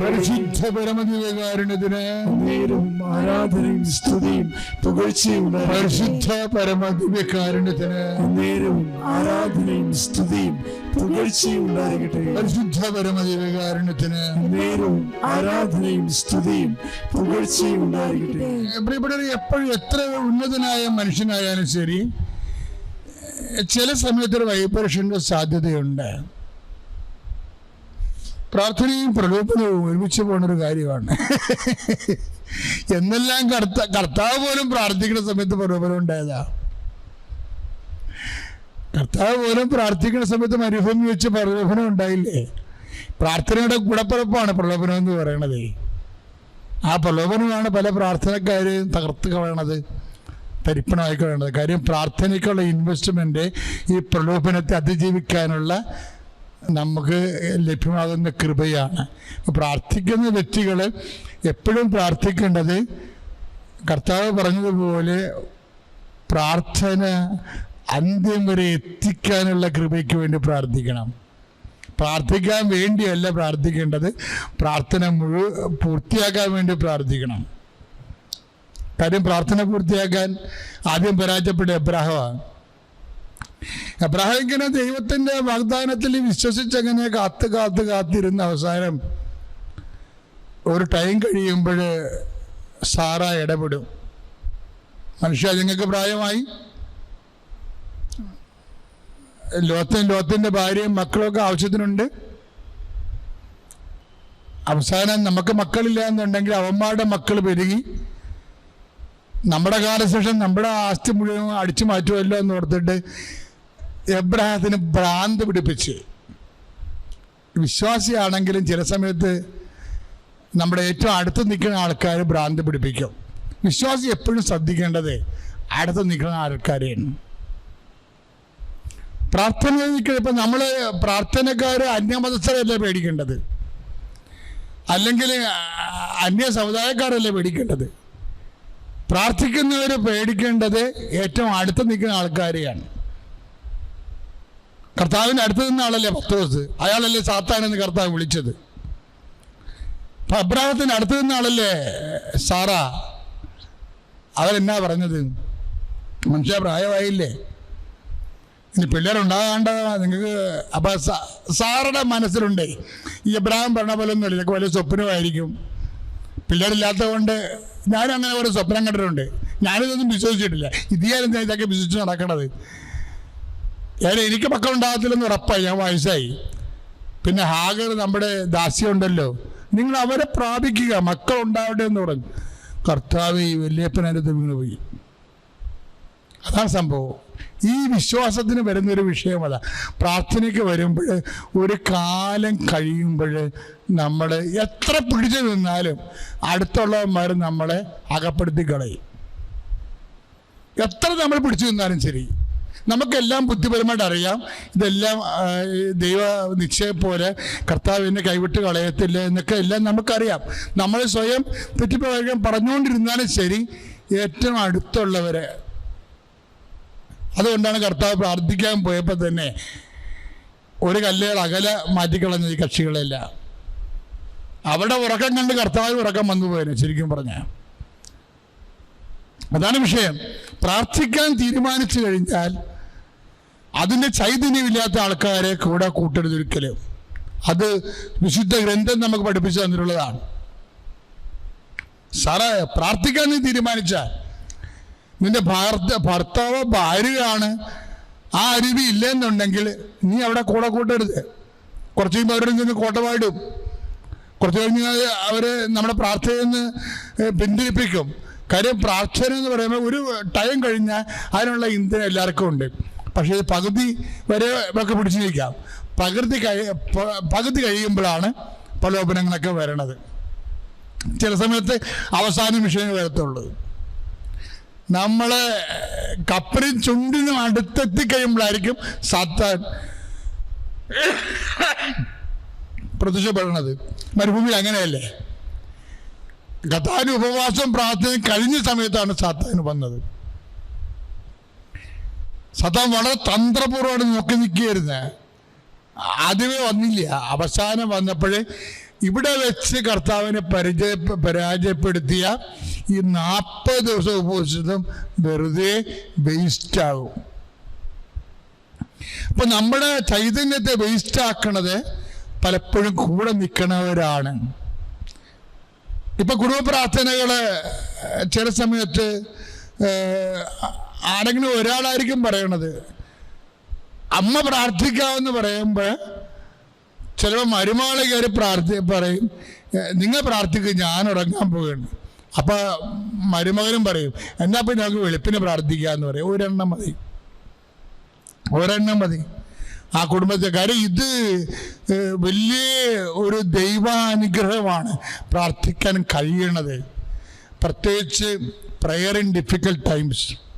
പരിശുദ്ധ പരമദിവകാരുണ്യത്തിന് നേരവും ആരാധനയും സ്തുതിയും പുകഴ്ചയും പരിശുദ്ധ പരമദിവ്യകാരുണ്യത്തിന് നേരവും ആരാധനയും സ്തുതിയും പുകഴ്ചയും ഉണ്ടായിരിക്കട്ടെ പരിശുദ്ധ പരമദിവകാരുണ്യത്തിന് നേരവും ആരാധനയും സ്തുതിയും പുകഴ്ചയും ഉണ്ടായിരിക്കട്ടെ പ്രിയപ്പെട്ടവർ എപ്പോഴും എത്ര ഉന്നതനായ മനുഷ്യനായാലും ശരി ചില സമയത്ത് ഒരു വൈബ്രേഷന്റെ സാധ്യതയുണ്ട്. പ്രാർത്ഥനയും പ്രലോഭനവും ഒരുമിച്ച് ഒരു കാര്യമാണ്. എന്നെല്ലാം കർത്ത കർത്താവ് പോലും പ്രാർത്ഥിക്കുന്ന സമയത്ത് പ്രലോഭനം ഉണ്ടായതാ. കർത്താവ് പോലും പ്രാർത്ഥിക്കുന്ന സമയത്ത് മരുഭൂമി വെച്ച് പ്രലോഭനം ഉണ്ടായില്ലേ? പ്രാർത്ഥനയുടെ ഗുണപ്പിറപ്പാണ് പ്രലോഭനം എന്ന് പറയണത്. ആ പ്രലോഭനമാണ് പല പ്രാർത്ഥനക്കാരെയും തകർത്ത് കളയണത് തരിപ്പണമായി കളയണത്. കാര്യം പ്രാർത്ഥനയ്ക്കുള്ള ഇൻവെസ്റ്റ്മെന്റ് ഈ പ്രലോഭനത്തെ അതിജീവിക്കാനുള്ള നമുക്ക് ലഭ്യമാകുന്ന കൃപയാണ്. പ്രാർത്ഥിക്കുന്ന വ്യക്തികൾ എപ്പോഴും പ്രാർത്ഥിക്കേണ്ടത് കർത്താവ് പറഞ്ഞതുപോലെ പ്രാർത്ഥന അന്ത്യം വരെ എത്തിക്കാനുള്ള കൃപയ്ക്ക് വേണ്ടി പ്രാർത്ഥിക്കണം. പ്രാർത്ഥിക്കാൻ വേണ്ടിയല്ല പ്രാർത്ഥിക്കേണ്ടത്. പ്രാർത്ഥന മുഴുവൻ പൂർത്തിയാക്കാൻ വേണ്ടി പ്രാർത്ഥിക്കണം. കാര്യം പ്രാർത്ഥന പൂർത്തിയാക്കാൻ ആദ്യം പരാജയപ്പെട്ട എബ്രാഹമാണ് എബ്രാഹിം ഇങ്ങനെ ദൈവത്തിന്റെ വാഗ്ദാനത്തിൽ വിശ്വസിച്ചങ്ങനെ കാത്ത് കാത്ത് കാത്തിരുന്ന അവസാനം ഒരു ടൈം കഴിയുമ്പോൾ സാറ ഇടപെടും. മനുഷ്യ നിങ്ങൾക്ക് പ്രായമായി. ലോത്തൻ ലോത്തിന്റെ ഭാര്യയും മക്കളൊക്കെ ആവശ്യത്തിനുണ്ട്. അവസാനം നമുക്ക് മക്കളില്ല എന്നുണ്ടെങ്കിൽ അവന്മാരുടെ മക്കൾ പെരുകി. നമ്മുടെ കാലശേഷം നമ്മുടെ ആസ്തി മുഴുവൻ അടിച്ചു മാറ്റുമല്ലോ എന്ന് ഓർത്തിട്ട് എബ്രഹാത്തിന് ഭ്രാന്ത് പിടിപ്പിച്ച്. വിശ്വാസിയാണെങ്കിലും ചില സമയത്ത് നമ്മുടെ ഏറ്റവും അടുത്ത് നിൽക്കുന്ന ആൾക്കാർ ഭ്രാന്ത് പിടിപ്പിക്കും. വിശ്വാസി എപ്പോഴും ശ്രദ്ധിക്കേണ്ടത് അടുത്ത് നിൽക്കുന്ന ആൾക്കാരെയാണ്. പ്രാർത്ഥന ഇപ്പം നമ്മൾ പ്രാർത്ഥനക്കാർ അന്യമതസ്ഥരല്ലേ പേടിക്കേണ്ടത്? അല്ലെങ്കിൽ അന്യ സമുദായക്കാരല്ലേ പേടിക്കേണ്ടത്? പ്രാർത്ഥിക്കുന്നവർ പേടിക്കേണ്ടത് ഏറ്റവും അടുത്ത് നിൽക്കുന്ന ആൾക്കാരെയാണ്. കർത്താവിന്റെ അടുത്ത് നിന്ന ആളല്ലേ പത്രോസ് അയാളല്ലേ സാത്താനെന്ന് കർത്താവ് വിളിച്ചത്. അപ്പൊ അബ്രാഹത്തിന്റെ അടുത്ത് നിന്ന ആളല്ലേ സാറ അവരെന്നാ പറഞ്ഞത്? മനുഷ്യ പ്രായമായില്ലേ? ഇനി പിള്ളേരുണ്ടാകാണ്ട നിങ്ങൾക്ക് അപ്പൊ സാറുടെ മനസ്സിലുണ്ട്. ഈ അബ്രാഹം പറഞ്ഞ പോലെ ഒന്നും ഇതൊക്കെ വലിയ സ്വപ്നമായിരിക്കും. പിള്ളേരില്ലാത്തത് കൊണ്ട് ഞാനങ്ങനെ ഒരു സ്വപ്നം കണ്ടിട്ടുണ്ട്. ഞാനിതൊന്നും വിശ്വസിച്ചിട്ടില്ല. ഇതായാലും ഞാൻ ഇതൊക്കെ വിശ്വസിച്ച് നടക്കണത്. ഞാൻ എനിക്ക് മക്കളുണ്ടാകത്തില്ലെന്ന് ഉറപ്പായി ഞാൻ വയസ്സായി. പിന്നെ ഹാഗർ നമ്മുടെ ദാസ്യമുണ്ടല്ലോ നിങ്ങൾ അവരെ പ്രാപിക്കുക മക്കളുണ്ടാവട്ടെ എന്ന് പറഞ്ഞു. കർത്താവ് ഈ വല്യപ്പനടുത്ത് വീണ് പോയി. അതാണ് സംഭവം. ഈ വിശ്വാസത്തിന് വരുന്നൊരു വിഷയം അതാ. പ്രാർത്ഥനയ്ക്ക് വരുമ്പോൾ ഒരു കാലം കഴിയുമ്പോൾ നമ്മൾ എത്ര പിടിച്ചു നിന്നാലും അടുത്തുള്ളവന്മാർ നമ്മളെ അകപ്പെടുത്തി കളയും. എത്ര നമ്മൾ പിടിച്ചു നിന്നാലും ശരി. നമുക്കെല്ലാം ബുദ്ധിപരമായിട്ട് അറിയാം. ഇതെല്ലാം ദൈവ നിശ്ചയം പോലെ കർത്താവിനെ കൈവിട്ട് കളയത്തില്ല എന്നൊക്കെ എല്ലാം നമുക്കറിയാം. നമ്മൾ സ്വയം തെറ്റിപ്പോകാൻ പറഞ്ഞുകൊണ്ടിരുന്നാലും ശരി ഏറ്റവും അടുത്തുള്ളവരെ. അതുകൊണ്ടാണ് കർത്താവ് പ്രാർത്ഥിക്കാൻ പോയപ്പോൾ തന്നെ ഒരു കല്ലുകൾ അകലെ മാറ്റിക്കളഞ്ഞ ഈ കക്ഷികളെല്ലാം. അവിടെ ഉറക്കം കണ്ട് കർത്താവ് ഉറക്കം വന്നു പോയതിന് ശരിക്കും പറഞ്ഞ. അതാണ് വിഷയം. പ്രാർത്ഥിക്കാൻ തീരുമാനിച്ചു കഴിഞ്ഞാൽ അതിന്റെ ചൈതന്യമില്ലാത്ത ആൾക്കാരെ കൂടെ കൂട്ടരുത് ഒരിക്കലും. അത് വിശുദ്ധ ഗ്രന്ഥം നമുക്ക് പഠിപ്പിച്ചു തന്നിട്ടുള്ളതാണ്. സാറേ പ്രാർത്ഥിക്കാൻ നീ തീരുമാനിച്ചാൽ. നിന്റെ ഭാർത്ത ഭർത്താവ് ഭാര്യയാണ് ആ അരുവി ഇല്ലെന്നുണ്ടെങ്കിൽ നീ അവിടെ കൂടെ കൂട്ടരുത്. കുറച്ച് കഴിയുമ്പോൾ അവരുടെ നിന്ന് കോട്ടവായിടും കുറച്ച് കഴിഞ്ഞ് അവർ നമ്മുടെ പ്രാർത്ഥനയിൽ നിന്ന് പിന്തിരിപ്പിക്കും. കാര്യം പ്രാർത്ഥന എന്ന് പറയുമ്പോൾ ഒരു ടൈം കഴിഞ്ഞാൽ അതിനുള്ള ഇന്ധനം എല്ലാവർക്കും ഉണ്ട്. പക്ഷേ ഇത് പകുതി വരെ ഒക്കെ പിടിച്ചു നിൽക്കാം. പകുതി കഴി പകുതി കഴിയുമ്പോഴാണ് പ്രലോഭനങ്ങളൊക്കെ വരണത്. ചില സമയത്ത് അവസാന വിഷയം വരത്തുള്ളൂ. നമ്മൾ കപ്പലും ചുണ്ടിനും അടുത്തെത്തി കഴിയുമ്പോഴായിരിക്കും സാത്താൻ പ്രത്യക്ഷപ്പെടുന്നത് മരുഭൂമിയിൽ അങ്ങനെയല്ലേ? കഥാനുപവാസം പ്രാർത്ഥന കഴിഞ്ഞ സമയത്താണ് സാത്താൻ വന്നത്. സത്താൻ വളരെ തന്ത്രപൂർവമാണ് നോക്കി നിൽക്കുകയായിരുന്നു. ആദ്യമേ വന്നില്ല. അവസാനം വന്നപ്പോഴേ ഇവിടെ വെച്ച് കർത്താവിനെ പരിചയ പരാജയപ്പെടുത്തിയ ഈ നാൽപ്പത് ദിവസം ഉപവസിച്ചതും വെറുതെ വേസ്റ്റാകും അപ്പൊ നമ്മുടെ ചൈതന്യത്തെ വേസ്റ്റ് ആക്കണത് പലപ്പോഴും കൂടെ നിൽക്കണവരാണ്. ഇപ്പൊ കുടുംബ പ്രാർത്ഥനകൾ ചില സമയത്ത് ആരെങ്കിലും ഒരാളായിരിക്കും പറയണത്. അമ്മ പ്രാർത്ഥിക്കാമെന്ന് പറയുമ്പോൾ ചിലപ്പോൾ മരുമകളെ കയറി പ്രാർത്ഥി പറയും നിങ്ങൾ പ്രാർത്ഥിക്കും ഞാൻ ഉറങ്ങാൻ പോവുകയാണ്. അപ്പോൾ മരുമകനും പറയും എന്നാ പിന്നെ നമുക്ക് വെളുപ്പിന് പ്രാർത്ഥിക്കാമെന്ന് പറയും. ഒരെണ്ണം മതി. ഒരെണ്ണം മതി. ആ കുടുംബത്തെ കാര്യം ഇത് വലിയ ഒരു ദൈവാനുഗ്രഹമാണ് പ്രാർത്ഥിക്കാൻ കഴിയണത്. പ്രത്യേകിച്ച് പ്രയർ ഇൻ ഡിഫിക്കൽട്ട് ടൈംസ്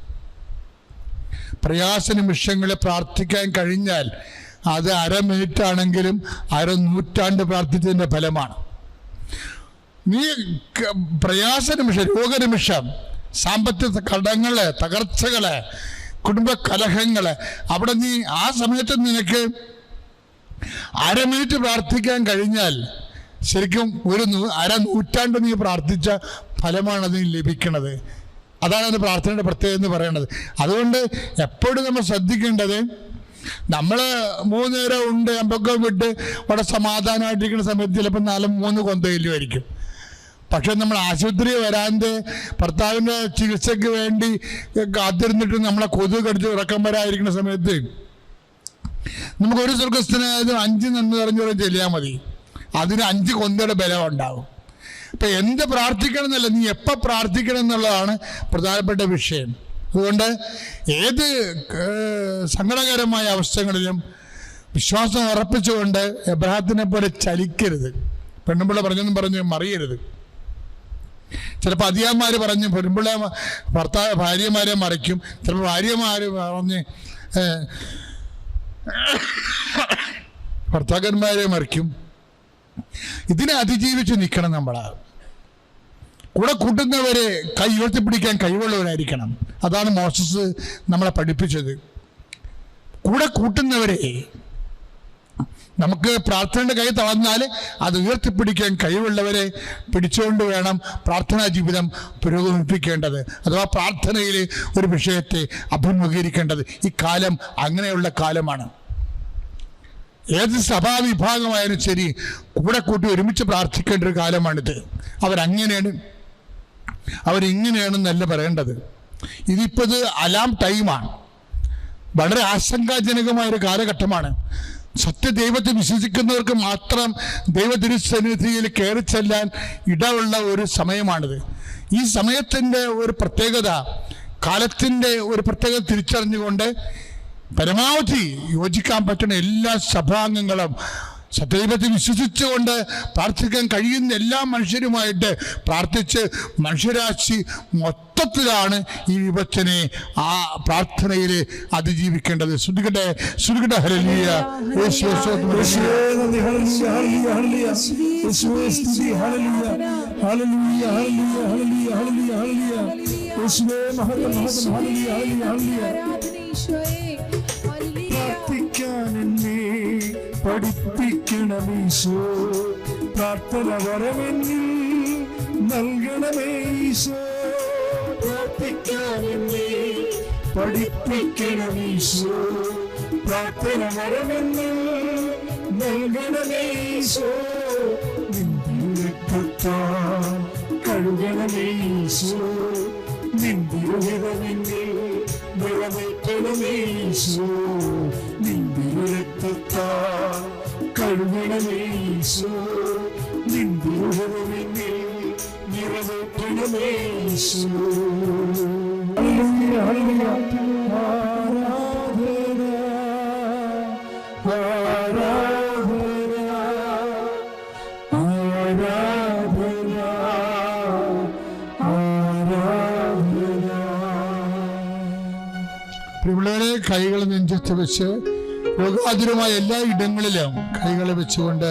പ്രയാസ നിമിഷങ്ങളെ പ്രാർത്ഥിക്കാൻ കഴിഞ്ഞാൽ അത് അര മിനിറ്റ് ആണെങ്കിലും അര നൂറ്റാണ്ട് പ്രാർത്ഥിച്ചതിന്റെ ഫലമാണ്. നീ പ്രയാസ നിമിഷം രോഗനിമിഷം സാമ്പത്തിക കടങ്ങൾ തകർച്ചകൾ കുടുംബ കലഹങ്ങൾ അവിടെ നീ ആ സമയത്ത് നിനക്ക് അര മിനിറ്റ് പ്രാർത്ഥിക്കാൻ കഴിഞ്ഞാൽ ശരിക്കും ഒരു അര നൂറ്റാണ്ട് നീ പ്രാർത്ഥിച്ച ഫലമാണ് നീ ലഭിക്കുന്നത്. അതാണ് അതിന്റെ പ്രാർത്ഥനയുടെ പ്രത്യേകത എന്ന് പറയുന്നത് അതുകൊണ്ട് എപ്പോഴും നമ്മൾ ശ്രദ്ധിക്കേണ്ടത് നമ്മൾ മൂന്ന് നേരം ഉണ്ട് അമ്പക്കം വിട്ട് ഇവിടെ സമാധാനമായിട്ടിരിക്കുന്ന സമയത്ത് ചിലപ്പോൾ നാലും മൂന്ന് കൊന്തയിലുമായിരിക്കും പക്ഷെ നമ്മൾ ആശുപത്രി വരാതെ ഭർത്താവിന്റെ ചികിത്സയ്ക്ക് വേണ്ടി കാത്തിരുന്നിട്ട് നമ്മളെ കൊതു കടിച്ച് ഉറക്കം വരാതിരിക്കുന്ന സമയത്ത് നമുക്ക് ഒരു സ്വർഗസ്ഥനായത് അഞ്ച് നന്ദി നിറഞ്ഞു ചെല്ലിയാൽ മതി. അതിന് അഞ്ച് കൊന്തയുടെ ബലം ഉണ്ടാവും. ഇപ്പൊ എന്ത് പ്രാർത്ഥിക്കണം എന്നല്ല നീ എപ്പോൾ പ്രാർത്ഥിക്കണം എന്നുള്ളതാണ് പ്രധാനപ്പെട്ട വിഷയം. അതുകൊണ്ട് ഏത് സങ്കടകരമായ അവസ്ഥകളിലും വിശ്വാസം ഉറപ്പിച്ചുകൊണ്ട് എബ്രഹാത്തിനെ പോലെ ചലിക്കരുത്. പെണ്ണുമ്പിള്ള പറഞ്ഞെന്നും പറഞ്ഞ് മറിയരുത്. ചിലപ്പോൾ അധികാന്മാർ പറഞ്ഞ് പെണ്ണുമ്പിള്ള ഭർത്താവ് ഭാര്യമാരെ മറിക്കും. ചിലപ്പോൾ ഭാര്യമാർ പറഞ്ഞ് ഭർത്താക്കന്മാരെ മറിക്കും. ഇതിനെ അതിജീവിച്ച് നിൽക്കണം നമ്മളാ. കൂടെ കൂട്ടുന്നവരെ കൈ ഉയർത്തിപ്പിടിക്കാൻ കഴിവുള്ളവരായിരിക്കണം. അതാണ് മോശസ് നമ്മളെ പഠിപ്പിച്ചത്. കൂടെ കൂട്ടുന്നവരെ നമുക്ക് പ്രാർത്ഥനയുടെ കൈ തളർന്നാൽ അത് ഉയർത്തിപ്പിടിക്കാൻ കഴിവുള്ളവരെ പിടിച്ചുകൊണ്ട് വേണം പ്രാർത്ഥനാ ജീവിതം പുരോഗമിപ്പിക്കേണ്ടത്. അഥവാ പ്രാർത്ഥനയിൽ ഒരു വിഷയത്തെ അഭിമുഖീകരിക്കേണ്ടത്. ഈ കാലം അങ്ങനെയുള്ള കാലമാണ്. ഏത് സഭാവിഭാഗമായാലും ശരി കൂടെ കൂട്ടി ഒരുമിച്ച് പ്രാർത്ഥിക്കേണ്ട ഒരു കാലമാണിത്. അവരങ്ങനെയാണ് അവരിങ്ങനെയാണെന്നല്ല പറയേണ്ടത്. ഇതിപ്പോൾ ഇത് അലാം ടൈമാണ് വളരെ ആശങ്കാജനകമായൊരു കാലഘട്ടമാണ്. സത്യദൈവത്തെ വിശ്വസിക്കുന്നവർക്ക് മാത്രം ദൈവതിരുസന്നിധിയിൽ കയറി ചെല്ലാൻ ഇടവുള്ള ഒരു സമയമാണിത്. ഈ സമയത്തിന്റെ ഒരു പ്രത്യേകത കാലത്തിന്റെ ഒരു പ്രത്യേകത തിരിച്ചറിഞ്ഞുകൊണ്ട് പരമാവധി യോജിക്കാൻ പറ്റുന്ന എല്ലാ സഭാംഗങ്ങളും സത്യദൈവത്തെ വിശ്വസിച്ചുകൊണ്ട് പ്രാർത്ഥിക്കാൻ കഴിയുന്ന എല്ലാ മനുഷ്യരുമായിട്ട് പ്രാർത്ഥിച്ച് മനുഷ്യരാശി മൊത്തത്തിലാണ് ഈ വിപത്തിനെ ആ പ്രാർത്ഥനയിൽ അതിജീവിക്കേണ്ടത്. ശ്രുതികട്ടെ ശ്രുതികട്ടെ ഹരലിയ. പ്രാർത്ഥിക്കാൻ പഠിപ്പിക്കണമീശോ. പ്രാർത്ഥന വരമെന്നിൽ നൽകണമേശോ പഠിപ്പിക്കണമീശോ. പ്രാർത്ഥന വരമെന്നിൽ നൽകണമേശോ നിന്ദിരത്താൽ കഴുകണമേ ഈശോ. നിന്ദിരുഹിതമെന്നിൽ നിറവേറ്റണമേ ഈശോ നിന്ദിരത്താൽ കഴുകണമേ ഈശോ നിന്ദിരുഹിതമെന്നിൽ നിറവേറ്റണമേ ഈശോ. Hallelujah hallelujah. ആരാധന ആരാധന പ്രിയമുള്ളവരെ കൈകൾ നെഞ്ചത്ത് വെച്ച് രോഗാതുരമായ എല്ലാ ഇടങ്ങളിലും കൈകളെ വെച്ചുകൊണ്ട്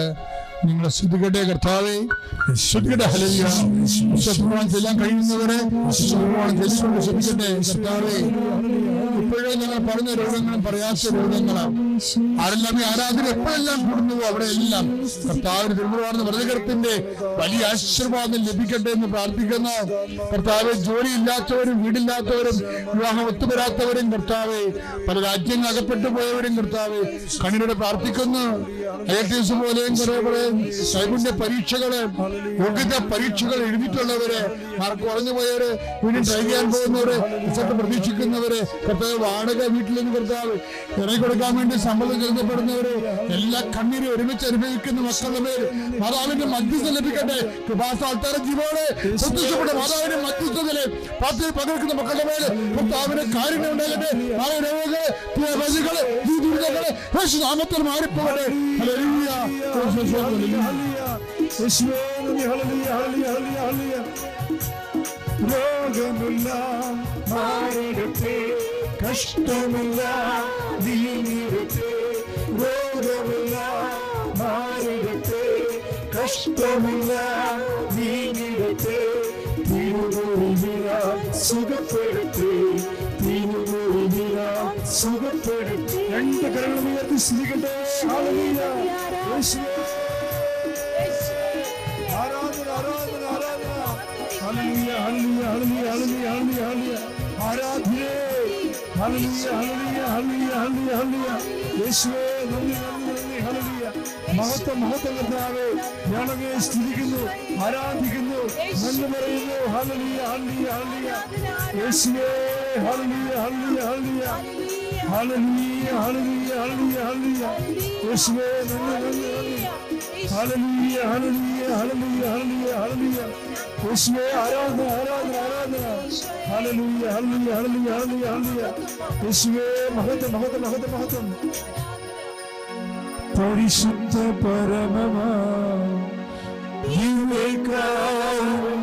നിങ്ങളെ ശ്രുതികട്ടെ കർത്താവെ. ശ്രുതികട്ടെ ഹല്ലേലൂയ. വിശ്വപ്രമാണം ചെല്ലാൻ കഴിയുന്നവരെ വിശ്വപ്രമാണം ചെല്ലിക്കൊണ്ട് ശ്രദ്ധിക്കട്ടെ കർത്താവേ. ഇപ്പോഴേ ഞങ്ങൾ പറഞ്ഞ രോഗങ്ങളും പറയാത്ത രോഗങ്ങളാണ്. ഈ ആരാധന എപ്പോഴെല്ലാം കൂടുന്നുവോ അവിടെ എല്ലാം കർത്താവിന് തിരുമുറവാർന്ന വ്രതകരത്തിന്റെ വലിയ ആശീർവാദം ലഭിക്കട്ടെ എന്ന് പ്രാർത്ഥിക്കുന്ന. കർത്താവ് ജോലി ഇല്ലാത്തവരും വീടില്ലാത്തവരും വിവാഹം ഒത്തുവരാത്തവരും കർത്താവ് പല രാജ്യങ്ങൾ അകപ്പെട്ടു പോയവരും കർത്താവ് കണ്ണിലൂടെ പ്രാർത്ഥിക്കുന്നു. ഐ പോലെയും കുറെ കുറെ സൈബിന്റെ പരീക്ഷകൾ യോഗ്യത പരീക്ഷകൾ എഴുതിയിട്ടുള്ളവര് മാർക്ക് കുറഞ്ഞു പോയവര് വീണ്ടും ട്രൈ ചെയ്യാൻ പോകുന്നവര് പ്രതീക്ഷിക്കുന്നവര് കർത്താവ് വാടക വീട്ടിൽ നിന്ന് കർത്താവ് ഇറങ്ങി കൊടുക്കാൻ വേണ്ടി സമ്മതം ചെലുത്തപ്പെടുന്നവര് എല്ലാ കണ്ണീരും ഒരുമിച്ച് അനുഭവിക്കുന്ന മക്കളുടെ പേര് മാതാവിന്റെ മധ്യസ്ഥ ലഭിക്കട്ടെ. ജീവോടെ പ്രത്യക്ഷപ്പെട്ട മാതാവിന്റെ മധ്യസ്ഥതയിലെ പാത്തിൽ പകർക്കുന്ന മക്കളുടെ പേര് കർത്താവിന്റെ കാര്യങ്ങൾ യേശു നാമത്തിൽ മാറിപ്പോകട്ടെ. രോഗമില്ല മാറിടട്ടെ കഷ്ടമില്ല നീങ്ങിടട്ടെ രോഗമില്ല മാറിടട്ടെ കഷ്ടമില്ല നീങ്ങിടട്ടെ തിരുമുറിവില സുഖപ്പെടുത്തി തിരുമുറിവില സുഖപ്പെടുത്തി. രണ്ട് കരങ്ങളും ഉയർത്തി യേശുവേ. ആരാധന ആരാധന ആരാധന. Hallelujah hallelujah hallelujah hallelujah hallelujah. ആരാധന. ഹല്ലേലൂയ ഹല്ലേലൂയ ഹല്ലേലൂയ ഹല്ലേലൂയ യേശുവേ ഹല്ലേലൂയ മഹത്വം മഹത്വം കർത്താവേ ഞാനങ്ങേ സ്തുതിക്കുന്നു ആരാധിക്കുന്നു നന്ദി പറയുന്നു ഹല്ലേലൂയ ഹല്ലേലൂയ ഹല്ലേലൂയ യേശുവേ hallelujah hallelujah hallelujah Hallelujah, hallelujah, hallelujah, hallelujah. Yes, Lord, hallelujah, hallelujah, hallelujah, hallelujah, hallelujah, hallelujah. Yes, Lord, आराधना, आराधना, आराधना. Hallelujah, hallelujah, hallelujah, hallelujah, hallelujah. Yes, Lord, महत्व, महत्व, महत्व, महत्व. परिशुद्ध परममा, you will come.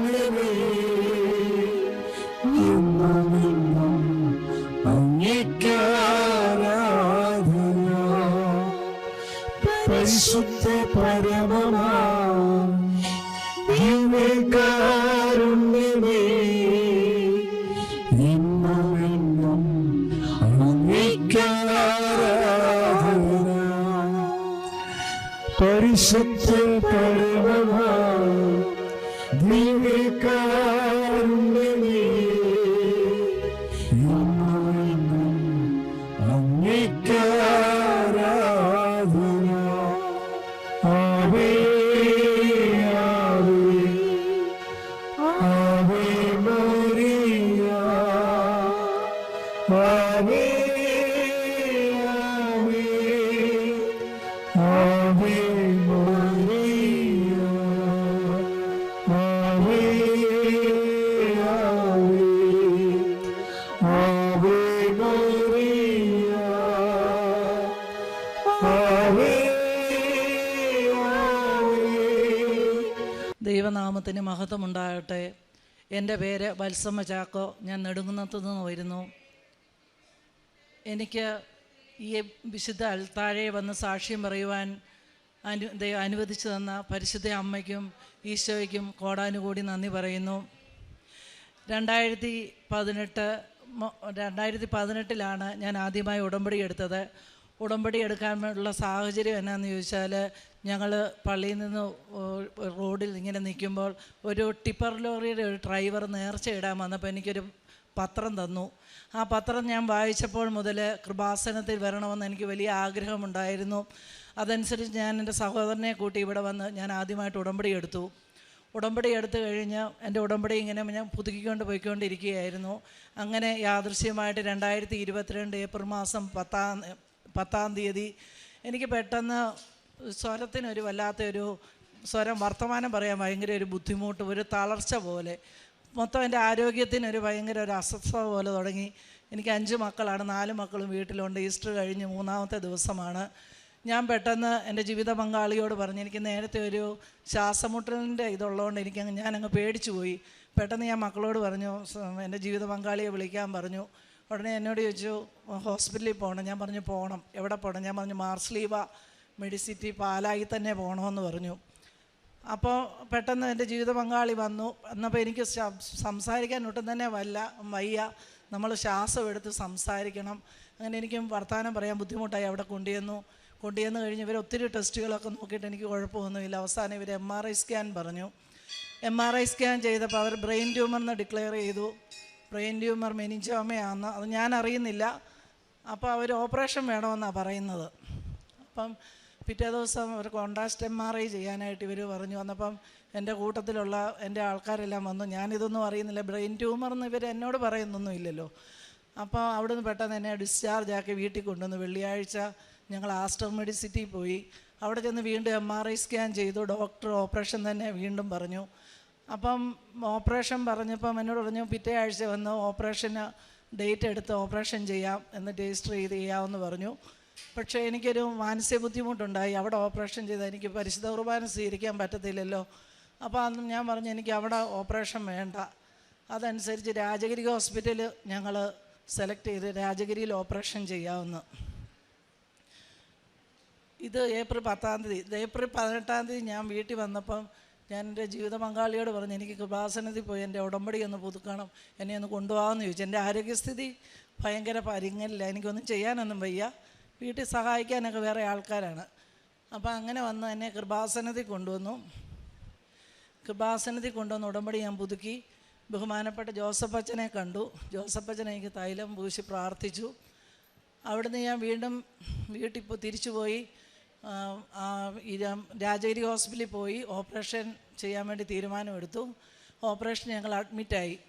മഹത്വമുണ്ടാകട്ടെ എന്റെ പേര് വത്സമ്മ ചാക്കോ. ഞാൻ നെടുങ്കുന്നത്തു നിന്ന് വരുന്നു. എനിക്ക് ഈ വിശുദ്ധ അൽത്താഴെ വന്ന് സാക്ഷ്യം പറയുവാൻ അനു അനുവദിച്ചു തന്ന പരിശുദ്ധ അമ്മയ്ക്കും ഈശോയ്ക്കും കോടാനുകൂടി നന്ദി പറയുന്നു. രണ്ടായിരത്തി പതിനെട്ട് രണ്ടായിരത്തി പതിനെട്ടിലാണ് ഞാൻ ആദ്യമായി ഉടമ്പടി എടുത്തത്. ഉടമ്പടി എടുക്കാനുള്ള സാഹചര്യം എന്നാന്ന് ചോദിച്ചാൽ ഞങ്ങൾ പള്ളിയിൽ നിന്ന് റോഡിൽ ഇങ്ങനെ നിൽക്കുമ്പോൾ ഒരു ടിപ്പർ ലോറിയുടെ ഒരു ഡ്രൈവർ നേർച്ച ഇടാൻ വന്നപ്പോൾ എനിക്കൊരു പത്രം തന്നു. ആ പത്രം ഞാൻ വായിച്ചപ്പോൾ മുതൽ കൃപാസനത്തിൽ വരണമെന്ന് എനിക്ക് വലിയ ആഗ്രഹമുണ്ടായിരുന്നു. അതനുസരിച്ച് ഞാൻ എന്റെ സഹോദരനെ കൂട്ടി ഇവിടെ വന്ന് ഞാൻ ആദ്യമായിട്ട് ഉടമ്പടി എടുത്തു. ഉടമ്പടി എടുത്തു കഴിഞ്ഞ് എന്റെ ഉടമ്പടി ഇങ്ങനെ ഞാൻ പുതുക്കിക്കൊണ്ട് പോയിക്കൊണ്ടിരിക്കുകയായിരുന്നു. അങ്ങനെ യാദൃശ്യമായിട്ട് രണ്ടായിരത്തി ഇരുപത്തിരണ്ട് ഏപ്രിൽ മാസം പത്താം പത്താം തീയതി എനിക്ക് പെട്ടെന്ന് സ്വരത്തിനൊരു വല്ലാത്തൊരു സ്വരം വർത്തമാനം പറയാൻ ഭയങ്കര ഒരു ബുദ്ധിമുട്ട് ഒരു തളർച്ച പോലെ. മൊത്തം എന്റെ ആരോഗ്യത്തിനൊരു ഭയങ്കര ഒരു അസ്വസ്ഥത പോലെ തുടങ്ങി. എനിക്ക് അഞ്ച് മക്കളാണ് നാല് മക്കളും വീട്ടിലുണ്ട്. ഈസ്റ്റർ കഴിഞ്ഞ് മൂന്നാമത്തെ ദിവസമാണ്. ഞാൻ പെട്ടെന്ന് എന്റെ ജീവിത പങ്കാളിയോട് പറഞ്ഞു എനിക്ക് നേരത്തെ ഒരു ശ്വാസമുട്ടലിന്റെ ഇതുള്ളതുകൊണ്ട് എനിക്ക് ഞാനങ്ങ് പേടിച്ചു പോയി. പെട്ടെന്ന് ഞാൻ മക്കളോട് പറഞ്ഞു എന്റെ ജീവിത പങ്കാളിയെ വിളിക്കാൻ പറഞ്ഞു. ഉടനെ എന്നോട് ചോദിച്ചു ഹോസ്പിറ്റലിൽ പോകണം. ഞാൻ പറഞ്ഞു പോകണം എവിടെ പോകണം? ഞാൻ പറഞ്ഞു മാർസ്ലീവ മെഡിസിറ്റി പാലായി തന്നെ പോകണമെന്ന് പറഞ്ഞു. അപ്പോൾ പെട്ടെന്ന് എന്റെ ജീവിത പങ്കാളി വന്നു. എന്നപ്പോൾ എനിക്ക് സംസാരിക്കാൻ ഒട്ടും തന്നെ വല്ല വയ്യ. നമ്മൾ ശ്വാസം എടുത്ത് സംസാരിക്കണം. അങ്ങനെ എനിക്കും വർത്തമാനം പറയാൻ ബുദ്ധിമുട്ടായി അവിടെ കൊണ്ടുവന്നു കൊണ്ടുവന്ന് കഴിഞ്ഞ് ഇവർ ഒത്തിരി ടെസ്റ്റുകളൊക്കെ നോക്കിയിട്ട് എനിക്ക് കുഴപ്പമൊന്നുമില്ല. അവസാനം ഇവർ എം ആർ ഐ സ്കാൻ പറഞ്ഞു. എം ആർ ഐ സ്കാൻ ചെയ്തപ്പോൾ അവർ ബ്രെയിൻ ട്യൂമർ എന്ന് ഡിക്ലെയർ ചെയ്തു. ബ്രെയിൻ ട്യൂമർ മെനിഞ്ചോമയാണെന്ന് അത് ഞാൻ അറിയുന്നില്ല. അപ്പോൾ അവർ ഓപ്പറേഷൻ വേണമെന്നാണ് പറയുന്നത്. അപ്പം പിറ്റേ ദിവസം ഒരു കോൺട്രാസ്റ്റ് എം ആർ ഐ ചെയ്യാനായിട്ട് ഇവർ പറഞ്ഞു. വന്നപ്പം എന്റെ കൂട്ടത്തിലുള്ള എന്റെ ആൾക്കാരെല്ലാം വന്നു. ഞാനിതൊന്നും അറിയുന്നില്ല. ബ്രെയിൻ ട്യൂമർ എന്ന് ഇവർ എന്നോട് പറയുന്നൊന്നും ഇല്ലല്ലോ. അപ്പോൾ അവിടുന്ന് പെട്ടെന്ന് എന്നെ ഡിസ്ചാർജ് ആക്കി വീട്ടിൽ കൊണ്ടുവന്ന്. വെള്ളിയാഴ്ച ഞങ്ങൾ ആസ്റ്റർ മെഡിസിറ്റി പോയി. അവിടെ ചെന്ന് വീണ്ടും എം ആർ ഐ സ്കാൻ ചെയ്തു. ഡോക്ടർ ഓപ്പറേഷൻ തന്നെ വീണ്ടും പറഞ്ഞു. അപ്പം ഓപ്പറേഷൻ പറഞ്ഞപ്പം എന്നോട് പറഞ്ഞു പിറ്റേ ആഴ്ച വന്ന് ഓപ്പറേഷന് ഡേറ്റ് എടുത്ത് ഓപ്പറേഷൻ ചെയ്യാം. എന്ന് രജിസ്റ്റർ ചെയ്ത് ചെയ്യാമെന്ന് പറഞ്ഞു. പക്ഷേ എനിക്കൊരു മാനസിക ബുദ്ധിമുട്ടുണ്ടായി. അവിടെ ഓപ്പറേഷൻ ചെയ്താൽ എനിക്ക് പരിശുദ്ധ കുർബാന സ്വീകരിക്കാൻ പറ്റത്തില്ലല്ലോ. അപ്പോൾ അന്ന് ഞാൻ പറഞ്ഞു എനിക്ക് അവിടെ ഓപ്പറേഷൻ വേണ്ട. അതനുസരിച്ച് രാജഗിരി ഹോസ്പിറ്റൽ ഞങ്ങൾ സെലക്ട് ചെയ്ത് രാജഗിരിയിൽ ഓപ്പറേഷൻ ചെയ്യാമെന്ന് ഇത് ഏപ്രിൽ പത്താം തീയതി. ഏപ്രിൽ പതിനെട്ടാം തീയതി ഞാൻ വീട്ടിൽ വന്നപ്പം ഞാൻ എന്റെ ജീവിത പങ്കാളിയോട് പറഞ്ഞു എനിക്ക് കൃപാസനത്തിൽ പോയി എന്റെ ഉടമ്പടി ഒന്ന് പുതുക്കണം. എന്നെ ഒന്ന് കൊണ്ടുപോകാമെന്ന് ചോദിച്ചു. എന്റെ ആരോഗ്യസ്ഥിതി ഭയങ്കര പരിങ്ങലില്ല. എനിക്കൊന്നും ചെയ്യാനൊന്നും വയ്യ. വീട്ടിൽ സഹായിക്കാനൊക്കെ വേറെ ആൾക്കാരാണ്. അപ്പോൾ അങ്ങനെ വന്ന് എന്നെ കൃപാസനത്തിൽ കൊണ്ടുവന്നു. കൃപാസനത്തിൽ കൊണ്ടുവന്ന് ഉടമ്പടി ഞാൻ പുതുക്കി. ബഹുമാനപ്പെട്ട ജോസഫ് അച്ഛനെ കണ്ടു. ജോസഫ് അച്ഛൻ എനിക്ക് തൈലം പൂശി പ്രാർത്ഥിച്ചു. അവിടുന്ന് ഞാൻ വീണ്ടും വീട്ടിൽ പോ തിരിച്ചു പോയി. രാജഗിരി ഹോസ്പിറ്റലിൽ പോയി. ഓപ്പറേഷൻ ചെയ്യാൻ വേണ്ടി തീരുമാനമെടുത്തു. ഓപ്പറേഷൻ ഞങ്ങൾ അഡ്മിറ്റായി.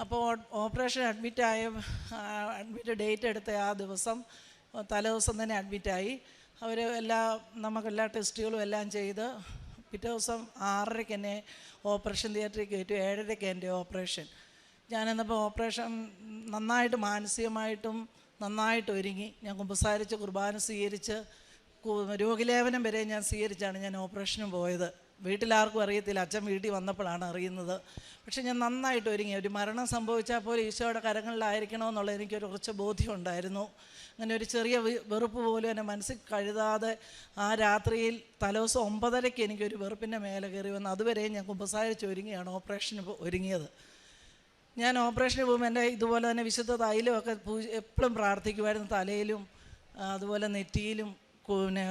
അപ്പോൾ ഓപ്പറേഷൻ അഡ്മിറ്റായ അഡ്മിറ്റ് ഡേറ്റ് എടുത്ത ആ ദിവസം തലേദിവസം തന്നെ അഡ്മിറ്റായി. അവർ എല്ലാ നമുക്കെല്ലാ ടെസ്റ്റുകളും എല്ലാം ചെയ്ത് പിറ്റേ ദിവസം ആറരയ്ക്ക് എന്നെ ഓപ്പറേഷൻ തിയേറ്ററിൽ കയറ്റി ഏഴരയ്ക്ക് എന്റെ ഓപ്പറേഷൻ. ഞാനെന്നപ്പോൾ ഓപ്പറേഷൻ നന്നായിട്ട് മാനസികമായിട്ടും നന്നായിട്ട് ഒരുങ്ങി. ഞാൻ കുമ്പസാരിച്ച് കുർബാന സ്വീകരിച്ച് രോഗലേപനം വരെ ഞാൻ സ്വീകരിച്ചാണ് ഞാൻ ഓപ്പറേഷന് പോയത്. വീട്ടിലാർക്കും അറിയത്തില്ല. അച്ഛൻ വീട്ടിൽ വന്നപ്പോഴാണ് അറിയുന്നത്. പക്ഷേ ഞാൻ നന്നായിട്ട് ഒരുങ്ങി. ഒരു മരണം സംഭവിച്ചാൽ പോലും ഈശോയുടെ കരങ്ങളിലായിരിക്കണമെന്നുള്ള എനിക്കൊരു കുറച്ച് ബോധ്യം ഉണ്ടായിരുന്നു അങ്ങനെ ഒരു ചെറിയ വെറുപ്പ് പോലും എന്റെ മനസ്സിൽ കഴുതാതെ ആ രാത്രിയിൽ തലേദിവസം ഒമ്പതരയ്ക്ക് എനിക്കൊരു വെറുപ്പിന്റെ മേലെ കയറി വന്ന് അതുവരെയും ഞാൻ കുമ്പസാരിച്ച് ഒരുങ്ങിയാണ് ഓപ്പറേഷന് ഒരുങ്ങിയത്. ഞാൻ ഓപ്പറേഷന് പോകുമ്പോൾ എന്റെ ഇതുപോലെ തന്നെ വിശുദ്ധ തൈലമൊക്കെ പൂജ എപ്പോഴും പ്രാർത്ഥിക്കുമായിരുന്നു. തലയിലും അതുപോലെ നെറ്റിയിലും പിന്നെ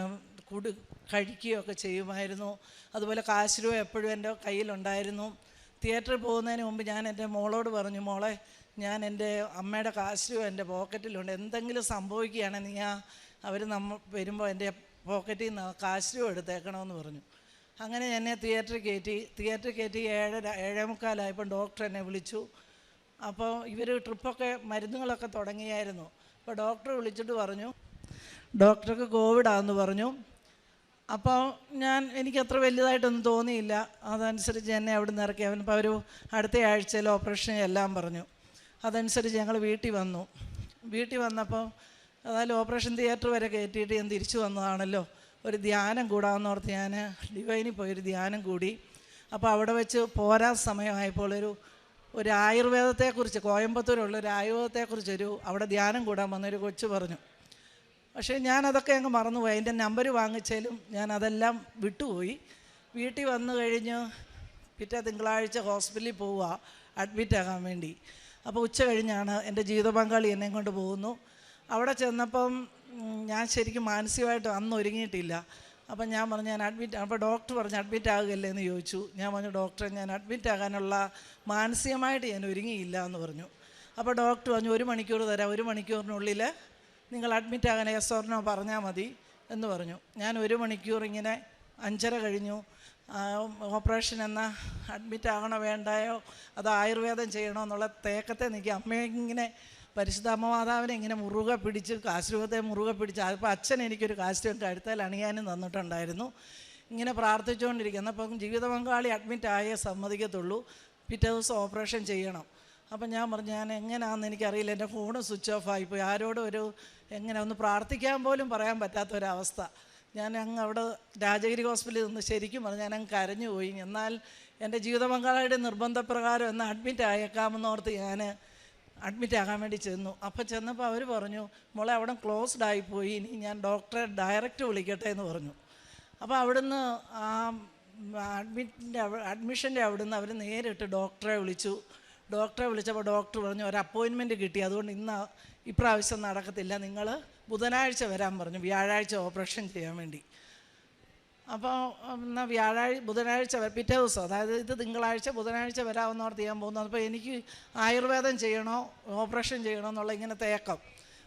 കുടി കഴിക്കുകയൊക്കെ ചെയ്യുമായിരുന്നു. അതുപോലെ കാശ് എപ്പോഴും എന്റെ കയ്യിലുണ്ടായിരുന്നു. തിയേറ്ററിൽ പോകുന്നതിന് മുമ്പ് ഞാൻ എന്റെ മോളോട് പറഞ്ഞു മോളെ ഞാൻ എന്റെ അമ്മയുടെ കാശ് എന്റെ പോക്കറ്റിലുണ്ട്. എന്തെങ്കിലും സംഭവിക്കുകയാണ് നീ ആ അവർ നമ്മൾ വരുമ്പോൾ എന്റെ പോക്കറ്റിൽ നിന്ന് കാശ് എടുത്തേക്കണമെന്ന് പറഞ്ഞു. അങ്ങനെ എന്നെ തിയേറ്ററിൽ കയറ്റി. തിയേറ്ററിൽ കയറ്റി ഏഴര ഏഴേ മുക്കാലായപ്പോൾ ഡോക്ടർ എന്നെ വിളിച്ചു. അപ്പോൾ ഇവർ ട്രിപ്പൊക്കെ മരുന്നുകളൊക്കെ തുടങ്ങിയായിരുന്നു. അപ്പോൾ ഡോക്ടർ വിളിച്ചിട്ട് പറഞ്ഞു ഡോക്ടർക്ക് കോവിഡാന്ന് പറഞ്ഞു. അപ്പോൾ ഞാൻ എനിക്ക് അത്ര വലുതായിട്ടൊന്നും തോന്നിയില്ല. അതനുസരിച്ച് എന്നെ അവിടെ നിന്ന് ഇറക്കി. ഇപ്പോൾ ഒരു അടുത്ത ആഴ്ചയിൽ ഓപ്പറേഷൻ എല്ലാം പറഞ്ഞു. അതനുസരിച്ച് ഞങ്ങൾ വീട്ടിൽ വന്നു. വീട്ടിൽ വന്നപ്പോൾ അതായത് ഓപ്പറേഷൻ തിയേറ്റർ വരെ കയറ്റിയിട്ട് ഞാൻ തിരിച്ചു വന്നതാണല്ലോ. ഒരു ധ്യാനം കൂടാമെന്നോർത്ത് ഞാൻ ഡിവൈനിൽ പോയൊരു ധ്യാനം കൂടി. അപ്പോൾ അവിടെ വെച്ച് പോരാ സമയമായപ്പോൾ ഒരു ഒരു ആയുർവേദത്തെക്കുറിച്ച് കോയമ്പത്തൂരുള്ള ഒരു ആയുർവേദത്തെക്കുറിച്ചൊരു അവിടെ ധ്യാനം കൂടാൻ വന്നൊരു കൊച്ചു പറഞ്ഞു. പക്ഷേ ഞാനതൊക്കെ അങ്ങ് മറന്നുപോയി. അതിന്റെ നമ്പർ വാങ്ങിച്ചാലും ഞാൻ അതെല്ലാം വിട്ടുപോയി. വീട്ടിൽ വന്നു കഴിഞ്ഞ്. പിറ്റേ തിങ്കളാഴ്ച ഹോസ്പിറ്റലിൽ പോവുക അഡ്മിറ്റ് ആകാൻ വേണ്ടി. അപ്പോൾ ഉച്ച കഴിഞ്ഞാണ് എന്റെ ജീവിത പങ്കാളി എന്നെ കൊണ്ട് പോകുന്നു. അവിടെ ചെന്നപ്പം ഞാൻ ശരിക്കും മാനസികമായിട്ട് അന്ന് ഒരുങ്ങിയിട്ടില്ല. അപ്പം ഞാൻ പറഞ്ഞു ഞാൻ അഡ്മിറ്റ് അപ്പോൾ ഡോക്ടർ പറഞ്ഞു അഡ്മിറ്റ് ആകുകയല്ലേ എന്ന് ചോദിച്ചു. ഞാൻ പറഞ്ഞു ഡോക്ടറെ ഞാൻ അഡ്മിറ്റ് ആകാനുള്ള മാനസികമായിട്ട് ഞാൻ ഒരുങ്ങിയില്ല എന്ന് പറഞ്ഞു. അപ്പോൾ ഡോക്ടർ പറഞ്ഞു ഒരു മണിക്കൂർ തരാം. ഒരു മണിക്കൂറിനുള്ളിൽ നിങ്ങൾ അഡ്മിറ്റ് ആകാൻ എസ് ഓർനോ പറഞ്ഞാൽ മതി എന്ന് പറഞ്ഞു. ഞാൻ ഒരു മണിക്കൂർ ഇങ്ങനെ അഞ്ചര കഴിഞ്ഞു. ഓപ്പറേഷൻ എന്ന അഡ്മിറ്റ് ആകണോ വേണ്ടായോ? അത് ആയുർവേദം ചെയ്യണോ എന്നുള്ള തേക്കത്തെ നിൽക്കുക അമ്മയെ ഇങ്ങനെ പരിശുദ്ധ അമ്മമാതാവിനെ ഇങ്ങനെ മുറുകെ പിടിച്ച് കാശ്രൂപത്തെ മുറുകെ പിടിച്ച്. അപ്പോൾ അച്ഛൻ എനിക്കൊരു കാശ്രൂപം കഴുത്തേൽ അണിയാനും തന്നിട്ടുണ്ടായിരുന്നു. ഇങ്ങനെ പ്രാർത്ഥിച്ചുകൊണ്ടിരിക്കുന്നു. അപ്പം ജീവിത പങ്കാളി അഡ്മിറ്റ് ആയേ സമ്മതിക്കത്തുള്ളൂ. പിറ്റേ ദിവസം ഓപ്പറേഷൻ ചെയ്യണം. അപ്പം ഞാൻ പറഞ്ഞു ഞാൻ എങ്ങനെയാണെന്ന് എനിക്കറിയില്ല എന്റെ ഫോണ് സ്വിച്ച് ഓഫ് ആയിപ്പോയി. ആരോടും ഒരു എങ്ങനെ ഒന്ന് പ്രാർത്ഥിക്കാൻ പോലും പറയാൻ പറ്റാത്തൊരവസ്ഥ. ഞാൻ അങ്ങ് അവിടെ രാജഗിരി ഹോസ്പിറ്റലിൽ നിന്ന് ശരിക്കും പറഞ്ഞു ഞാൻ അങ്ങ് കരഞ്ഞു പോയി. എന്നാൽ എന്റെ ജീവിത പങ്കാളിയുടെ നിർബന്ധപ്രകാരം എന്ന് അഡ്മിറ്റ് ആയേക്കാമെന്നോർത്ത് ഞാൻ അഡ്മിറ്റ് ആകാൻ വേണ്ടി ചെന്നു. അപ്പോൾ ചെന്നപ്പോൾ അവർ പറഞ്ഞു മോളെ അവിടെ ക്ലോസ്ഡ് ആയിപ്പോയി. ഇനി ഞാൻ ഡോക്ടറെ ഡയറക്റ്റ് വിളിക്കട്ടെ എന്ന് പറഞ്ഞു. അപ്പോൾ അവിടുന്ന് ആ അഡ്മിറ്റിന്റെ അഡ്മിഷന്റെ അവിടുന്ന് അവർ നേരിട്ട് ഡോക്ടറെ വിളിച്ചു. ഡോക്ടറെ വിളിച്ചപ്പോൾ ഡോക്ടർ പറഞ്ഞു ഒരു അപ്പോയിൻമെന്റ് കിട്ടി അതുകൊണ്ട് ഇന്ന് ഇപ്രാവശ്യം നടക്കത്തില്ല. നിങ്ങൾ ബുധനാഴ്ച വരാൻ പറഞ്ഞു വ്യാഴാഴ്ച ഓപ്പറേഷൻ ചെയ്യാൻ വേണ്ടി. അപ്പോൾ എന്നാൽ വ്യാഴാഴ്ച ബുധനാഴ്ച പിറ്റേ ദിവസം അതായത് ഇത് തിങ്കളാഴ്ച ബുധനാഴ്ച വരാമെന്നോർത്ത് ചെയ്യാൻ പോകുന്നു. അപ്പോൾ എനിക്ക് ആയുർവേദം ചെയ്യണോ ഓപ്പറേഷൻ ചെയ്യണോ എന്നുള്ള ഇങ്ങനെ തേക്കം.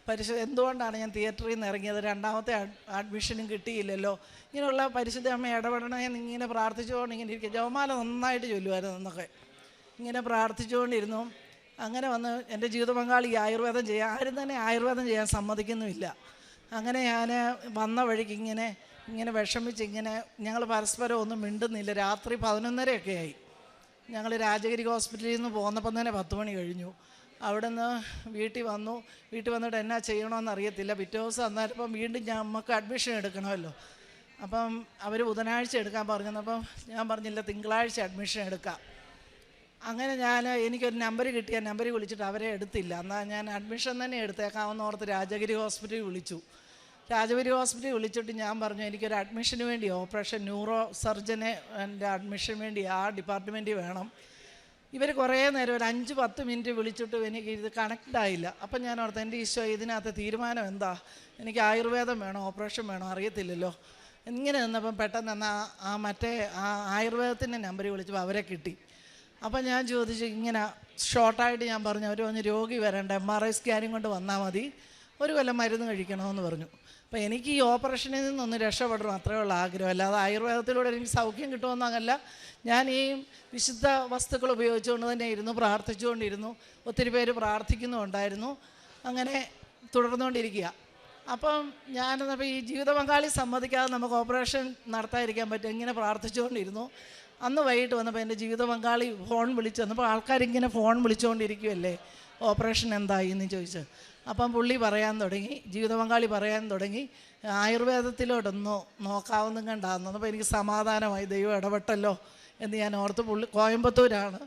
പരിശു എന്തുകൊണ്ടാണ് ഞാൻ തിയേറ്ററിൽ നിന്ന് ഇറങ്ങിയത്? രണ്ടാമത്തെ അഡ്മിഷനും കിട്ടിയില്ലല്ലോ. ഇങ്ങനെയുള്ള പരിശുദ്ധ അമ്മ ഇടപെടണേ ഇങ്ങനെ പ്രാർത്ഥിച്ചുകൊണ്ട് ഇങ്ങനെ ഇരിക്കുക. ജവമാല നന്നായിട്ട് ചൊല്ലുമായിരുന്നു എന്നൊക്കെ ഇങ്ങനെ പ്രാർത്ഥിച്ചുകൊണ്ടിരുന്നു. അങ്ങനെ വന്ന് എന്റെ ജീവിത പങ്കാളി ആയുർവേദം ചെയ്യാൻ ആരും തന്നെ ആയുർവേദം ചെയ്യാൻ സമ്മതിക്കുന്നുമില്ല. അങ്ങനെ ഞാൻ വന്ന വഴിക്ക് ഇങ്ങനെ ഇങ്ങനെ വിഷമിച്ച് ഇങ്ങനെ ഞങ്ങൾ പരസ്പരം ഒന്നും മിണ്ടുന്നില്ല. രാത്രി പതിനൊന്നരയൊക്കെ ആയി. ഞങ്ങൾ രാജഗിരി ഹോസ്പിറ്റലിൽ നിന്ന് പോന്നപ്പം തന്നെ പത്ത് മണി കഴിഞ്ഞു. അവിടെ നിന്ന് വീട്ടിൽ വന്നു. വീട്ടിൽ വന്നിട്ട് എന്നാ ചെയ്യണമെന്ന് അറിയത്തില്ല. പിറ്റേ ദിവസം അന്നേരപ്പം വീണ്ടും നമുക്ക് അഡ്മിഷൻ എടുക്കണമല്ലോ. അപ്പം അവർ ബുധനാഴ്ച എടുക്കാൻ പറഞ്ഞപ്പം ഞാൻ പറഞ്ഞില്ല തിങ്കളാഴ്ച അഡ്മിഷൻ എടുക്കാം. അങ്ങനെ ഞാൻ എനിക്കൊരു നമ്പർ കിട്ടിയ നമ്പർ വിളിച്ചിട്ട് അവരെ എടുത്തില്ല. എന്നാൽ ഞാൻ അഡ്മിഷൻ തന്നെ എടുത്തേക്കാമെന്ന് ഓർത്ത് രാജഗിരി ഹോസ്പിറ്റലിൽ വിളിച്ചു. രാജഗിരി ഹോസ്പിറ്റലിൽ വിളിച്ചിട്ട് ഞാൻ പറഞ്ഞു എനിക്കൊരു അഡ്മിഷന് വേണ്ടി ഓപ്പറേഷൻ ന്യൂറോ സർജനെ എന്റെ അഡ്മിഷൻ വേണ്ടി ആ ഡിപ്പാർട്ട്മെന്റിൽ വേണം. ഇവർ കുറേ നേരം ഒരു അഞ്ച് പത്ത് മിനിറ്റ് വിളിച്ചിട്ട് എനിക്ക് ഇത് കണക്റ്റ് ആയില്ല. അപ്പം ഞാൻ ഓർത്ത് എന്റെ ഈശോ ഇതിനകത്ത് തീരുമാനം എന്താ? എനിക്ക് ആയുർവേദം വേണോ ഓപ്പറേഷൻ വേണോ അറിയത്തില്ലല്ലോ. ഇങ്ങനെ നിന്നപ്പം പെട്ടെന്ന് എന്നാൽ ആ മറ്റേ ആ ആയുർവേദത്തിന്റെ നമ്പർ വിളിച്ചപ്പോൾ അവരെ കിട്ടി. അപ്പം ഞാൻ ചോദിച്ചു ഇങ്ങനെ ഷോർട്ടായിട്ട് ഞാൻ പറഞ്ഞു അവർ പറഞ്ഞ് രോഗി വരേണ്ട എം ആർ ഐ സ്കാനിങ് കൊണ്ട് വന്നാൽ മതി ഒരു കൊല്ലം മരുന്ന് കഴിക്കണമെന്ന് പറഞ്ഞു. അപ്പോൾ എനിക്ക് ഈ ഓപ്പറേഷനിൽ നിന്നൊന്ന് രക്ഷപ്പെടണം അത്രയേ ഉള്ള ആഗ്രഹം. അല്ലാതെ ആയുർവേദത്തിലൂടെ എനിക്ക് സൗഖ്യം കിട്ടുമെന്നല്ല ഞാൻ ഈ വിശുദ്ധ വസ്തുക്കൾ ഉപയോഗിച്ചുകൊണ്ട് തന്നെ ഇരുന്നു പ്രാർത്ഥിച്ചുകൊണ്ടിരുന്നു ഒത്തിരി പേര് പ്രാർത്ഥിക്കുന്നുണ്ടായിരുന്നു അങ്ങനെ തുടർന്നുകൊണ്ടിരിക്കുക. അപ്പം ഞാനെന്നപ്പോൾ ഈ ജീവിത പങ്കാളി സമ്മതിക്കാതെ നമുക്ക് ഓപ്പറേഷൻ നടത്താതിരിക്കാൻ പറ്റും. ഇങ്ങനെ പ്രാർത്ഥിച്ചുകൊണ്ടിരുന്നു. അന്ന് വൈകിട്ട് വന്നപ്പോൾ എന്റെ ജീവിത പങ്കാളി ഫോൺ വിളിച്ചു വന്നപ്പോൾ ആൾക്കാരിങ്ങനെ ഫോൺ വിളിച്ചുകൊണ്ടിരിക്കുമല്ലേ ഓപ്പറേഷൻ എന്തായി? എന്ന് ചോദിച്ചു. അപ്പം പുള്ളി പറയാൻ തുടങ്ങി ജീവിത പങ്കാളി പറയാൻ തുടങ്ങി ആയുർവേദത്തിലോട്ടൊന്ന് നോക്കാവുന്നും കണ്ടാന്ന്. അപ്പോൾ എനിക്ക് സമാധാനമായി ദൈവം ഇടപെട്ടല്ലോ എന്ന് ഞാൻ ഓർത്ത് പുള്ളി കോയമ്പത്തൂരാണ്.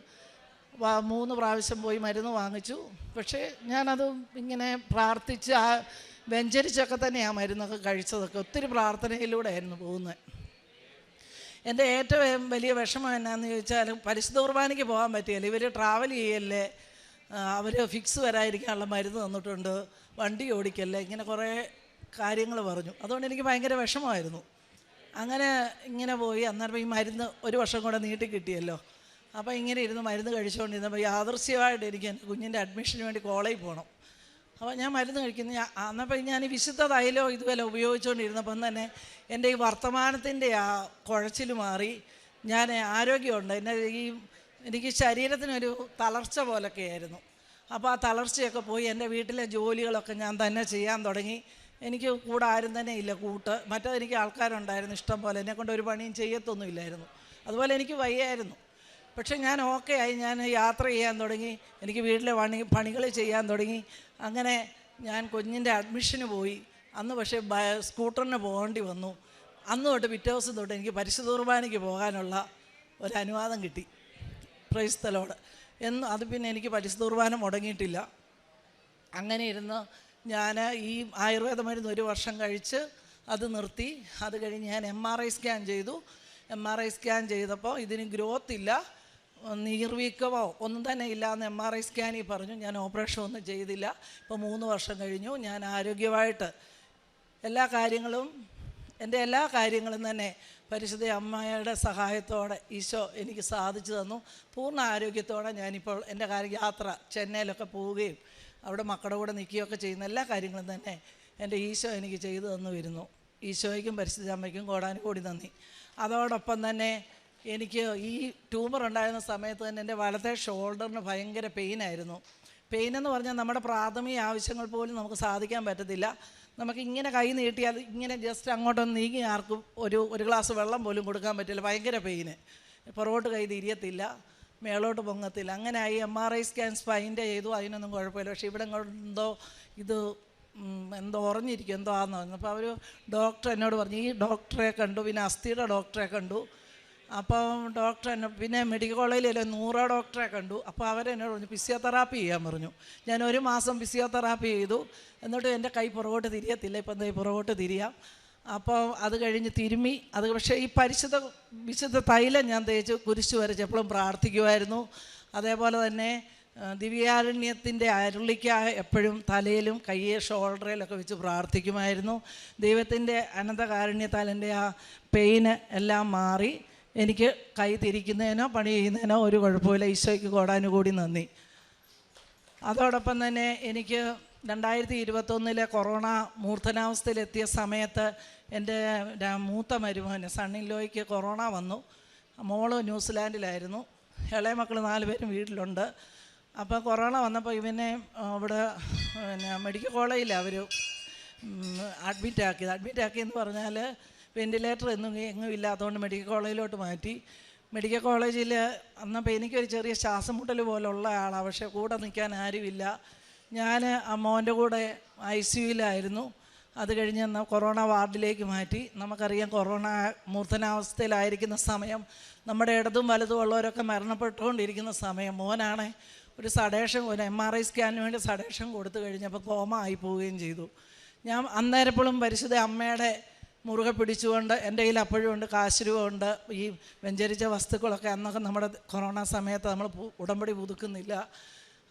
മൂന്ന് പ്രാവശ്യം പോയി മരുന്ന് വാങ്ങിച്ചു. പക്ഷേ ഞാനത് ഇങ്ങനെ പ്രാർത്ഥിച്ച് ആ വെഞ്ചരിച്ചൊക്കെ തന്നെയാണ് മരുന്നൊക്കെ കഴിച്ചതൊക്കെ. ഒത്തിരി പ്രാർത്ഥനയിലൂടെ ആയിരുന്നു പോകുന്നത്. എന്റെ ഏറ്റവും വലിയ വിഷമം എന്നാന്ന് ചോദിച്ചാൽ പരിശുദ്ധ കുർബാനയ്ക്ക് പോകാൻ പറ്റിയല്ല? ഇവർ ട്രാവൽ ചെയ്യല്ലേ? അവർ ഫിക്സ് വരാതിരിക്കാനുള്ള മരുന്ന് തന്നിട്ടുണ്ട് വണ്ടി ഓടിക്കല്ലേ? ഇങ്ങനെ കുറേ കാര്യങ്ങൾ പറഞ്ഞു. അതുകൊണ്ട് എനിക്ക് ഭയങ്കര വിഷമമായിരുന്നു. അങ്ങനെ ഇങ്ങനെ പോയി. അന്നേരം ഈ മരുന്ന് ഒരു വർഷം കൂടെ നീട്ടി കിട്ടിയല്ലോ. അപ്പോൾ ഇങ്ങനെ ഇരുന്ന് മരുന്ന് കഴിച്ചുകൊണ്ടിരുന്നപ്പോൾ യാദൃശ്യമായിട്ട് എനിക്ക് എന്റെ കുഞ്ഞിന്റെ അഡ്മിഷന് വേണ്ടി കോളേജിൽ പോകണം. അപ്പോൾ ഞാൻ മരുന്ന് കഴിക്കുന്നു. ഞാൻ ഞാൻ ഈ വിശുദ്ധ തൈലോ ഇതുവല്ല ഉപയോഗിച്ചുകൊണ്ടിരുന്നപ്പം തന്നെ എന്റെ ഈ വർത്തമാനത്തിന്റെ ആ കുഴച്ചിൽ മാറി. ഞാൻ ആരോഗ്യമുണ്ട്. എന്റെ ഈ എനിക്ക് ശരീരത്തിനൊരു തളർച്ച പോലൊക്കെ ആയിരുന്നു അപ്പോൾ ആ തളർച്ചയൊക്കെ പോയി എന്റെ വീട്ടിലെ ജോലികളൊക്കെ ഞാൻ തന്നെ ചെയ്യാൻ തുടങ്ങി. എനിക്ക് കൂടെ ആരും തന്നെ ഇല്ല കൂട്ട്. മറ്റേ എനിക്ക് ആൾക്കാരുണ്ടായിരുന്നു ഇഷ്ടം പോലെ എന്നെ കൊണ്ട് ഒരു പണിയും ചെയ്യത്തൊന്നുമില്ലായിരുന്നു അതുപോലെ എനിക്ക് വയ്യായിരുന്നു. പക്ഷെ ഞാൻ ഓക്കെ ആയി. ഞാൻ യാത്ര ചെയ്യാൻ തുടങ്ങി. എനിക്ക് വീട്ടിലെ പണി പണികൾ ചെയ്യാൻ തുടങ്ങി. അങ്ങനെ ഞാൻ കുഞ്ഞിന്റെ അഡ്മിഷന് പോയി. അന്ന് പക്ഷേ സ്കൂട്ടറിന് പോകേണ്ടി വന്നു. അന്ന് തൊട്ട് പിറ്റേ ദിവസം തൊട്ട് എനിക്ക് പരിശുദ്ധ കുർബാനയ്ക്ക് പോകാനുള്ള ഒരു അനുവാദം കിട്ടി. പ്രൈസ്തലോട് എന്ന് അത് പിന്നെ എനിക്ക് പരിശുദ്ധ കുർബാന മുടങ്ങിയിട്ടില്ല. അങ്ങനെ ഇരുന്ന് ഞാൻ ഈ ആയുർവേദ മരുന്ന് ഒരു വർഷം കഴിച്ച് അത് നിർത്തി. അത് കഴിഞ്ഞ് ഞാൻ എം ആർ ഐ സ്കാൻ ചെയ്തു. എം ആർ ഐ സ്കാൻ ചെയ്തപ്പോൾ ഇതിന് ഗ്രോത്ത് ഇല്ല. നീർവീക്കമോ ഒന്നും തന്നെ ഇല്ല എന്ന് എം ആർ ഐ സ്കാനിൽ പറഞ്ഞു. ഞാൻ ഓപ്പറേഷൻ ഒന്നും ചെയ്തില്ല. ഇപ്പോൾ മൂന്ന് വർഷം കഴിഞ്ഞു. ഞാൻ ആരോഗ്യമായിട്ട് എല്ലാ കാര്യങ്ങളും എന്റെ എല്ലാ കാര്യങ്ങളും തന്നെ പരിശുദ്ധ അമ്മയുടെ സഹായത്തോടെ ഈശോ എനിക്ക് സാധിച്ചു തന്നു. പൂർണ ആരോഗ്യത്തോടെ ഞാനിപ്പോൾ എന്റെ കാര്യം യാത്ര ചെന്നൈയിലൊക്കെ പോവുകയും അവിടെ മക്കളുടെ കൂടെ നിൽക്കുകയൊക്കെ ചെയ്യുന്ന എല്ലാ കാര്യങ്ങളും തന്നെ എന്റെ ഈശോ എനിക്ക് ചെയ്തു തന്നു വരുന്നു ഈശോയ്ക്കും പരിശുദ്ധ അമ്മയ്ക്കും കോടാനും കൂടി നന്ദി. അതോടൊപ്പം തന്നെ എനിക്ക് ഈ ട്യൂമർ ഉണ്ടായിരുന്ന സമയത്ത് തന്നെ എന്റെ വലത്തെ ഷോൾഡറിന് ഭയങ്കര പെയിനായിരുന്നു പെയിൻ എന്ന് പറഞ്ഞാൽ നമ്മുടെ പ്രാഥമിക ആവശ്യങ്ങൾ പോലും നമുക്ക് സാധിക്കാൻ പറ്റത്തില്ല. നമുക്ക് ഇങ്ങനെ കൈ നീട്ടിയാൽ ഇങ്ങനെ ജസ്റ്റ് അങ്ങോട്ടൊന്ന് നീങ്ങി ആർക്കും ഒരു ഒരു ഗ്ലാസ് വെള്ളം പോലും കൊടുക്കാൻ പറ്റില്ല. ഭയങ്കര പെയിന് പുറകോട്ട് കൈ തിരിയത്തില്ല മേളോട്ട് പൊങ്ങത്തില്ല. അങ്ങനെ ആയി എം ആർ ഐ സ്കാൻ സ്പൈന്റെ ചെയ്തു. അതിനൊന്നും കുഴപ്പമില്ല. പക്ഷേ ഇവിടെ എന്തോ ഇത് എന്തോ ഉറഞ്ഞിരിക്കും എന്തോ ആണെന്ന് പറഞ്ഞു. അപ്പോൾ അവർ ഡോക്ടർ എന്നോട് പറഞ്ഞു ഈ ഡോക്ടറെ കണ്ടു പിന്നെ അസ്ഥിയുടെ ഡോക്ടറെ കണ്ടു. അപ്പം ഡോക്ടർ എന്നെ പിന്നെ മെഡിക്കൽ കോളേജിൽ നൂറ ഡോക്ടറെ കണ്ടു. അപ്പോൾ അവരെന്നോട് പറഞ്ഞു ഫിസിയോതെറാപ്പി ചെയ്യാൻ പറഞ്ഞു. ഞാൻ ഒരു മാസം ഫിസിയോതെറാപ്പി ചെയ്തു. എന്നിട്ട് എന്റെ കൈ പുറകോട്ട് തിരിയത്തില്ല. ഇപ്പം എന്താ പുറകോട്ട് തിരിയാം. അപ്പോൾ അത് കഴിഞ്ഞ് തിരുമ്മി. അത് പക്ഷേ ഈ പരിശുദ്ധ വിശുദ്ധ തൈലം ഞാൻ തേച്ച് കുരിശ് വരച്ചപ്പോഴും പ്രാർത്ഥിക്കുമായിരുന്നു അതേപോലെ തന്നെ ദിവ്യാരണ്യത്തിന്റെ അരുളിക്ക എപ്പോഴും തലയിലും കയ്യെ ഷോൾഡറിലൊക്കെ വെച്ച് പ്രാർത്ഥിക്കുമായിരുന്നു. ദൈവത്തിന്റെ അനന്തകാരുണ്യത്താൽ എന്റെ ആ പെയിന് എല്ലാം മാറി. എനിക്ക് കൈ തിരിക്കുന്നതിനോ പണി ചെയ്യുന്നതിനോ ഒരു കുഴപ്പമില്ല ഈശോയ്ക്ക് കോടാനുകൂടി നന്ദി. അതോടൊപ്പം തന്നെ എനിക്ക് രണ്ടായിരത്തി ഇരുപത്തൊന്നിലെ കൊറോണ മൂർധനാവസ്ഥയിലെത്തിയ സമയത്ത് എന്റെ മൂത്ത മരുമകന് സണ്ണിലോയ്ക്ക് കൊറോണ വന്നു. മോൾ ന്യൂസിലാൻഡിലായിരുന്നു. ഇളയ മക്കൾ നാല് പേരും വീട്ടിലുണ്ട്. അപ്പോൾ കൊറോണ വന്നപ്പോൾ ഇവനെ അവിടെ പിന്നെ മെഡിക്കൽ കോളേജിലാണ് അവർ അഡ്മിറ്റ് അഡ്മിറ്റാക്കിയെന്ന് അഡ്മിറ്റ് പറഞ്ഞാൽ വെന്റിലേറ്റർ എന്നും എങ്ങും ഇല്ലാത്തതുകൊണ്ട് മെഡിക്കൽ കോളേജിലോട്ട് മാറ്റി. മെഡിക്കൽ കോളേജിൽ അന്നപ്പോൾ എനിക്കൊരു ചെറിയ ശ്വാസം മുട്ടൽ പോലുള്ള ആളാണ് പക്ഷേ കൂടെ നിൽക്കാൻ ആരുമില്ല. ഞാൻ ആ മോന്റെ കൂടെ ഐ സി യുയിലായിരുന്നു. അത് കഴിഞ്ഞ് കൊറോണ വാർഡിലേക്ക് മാറ്റി. നമുക്കറിയാം കൊറോണ മൂർധനാവസ്ഥയിലായിരിക്കുന്ന സമയം നമ്മുടെ ഇടതും വലതും ഉള്ളവരൊക്കെ മരണപ്പെട്ടുകൊണ്ടിരിക്കുന്ന സമയം മോനാണ് ഒരു സഡേഷൻ ഒരു എം ആർ ഐ സ്കാനിന് വേണ്ടി സഡേഷൻ കൊടുത്തു കഴിഞ്ഞപ്പോൾ കോമ ആയി പോവുകയും ചെയ്തു. ഞാൻ അന്നേരപ്പോഴും പരിശുദ്ധ അമ്മയുടെ മുറുകെ പിടിച്ചുകൊണ്ട് എന്റെ കയ്യിൽ അപ്പോഴും ഉണ്ട് കാശുരൂപമുണ്ട് ഈ വെഞ്ചരിച്ച വസ്തുക്കളൊക്കെ അന്നൊക്കെ നമ്മുടെ കൊറോണ സമയത്ത് നമ്മൾ ഉടമ്പടി പുതുക്കുന്നില്ല.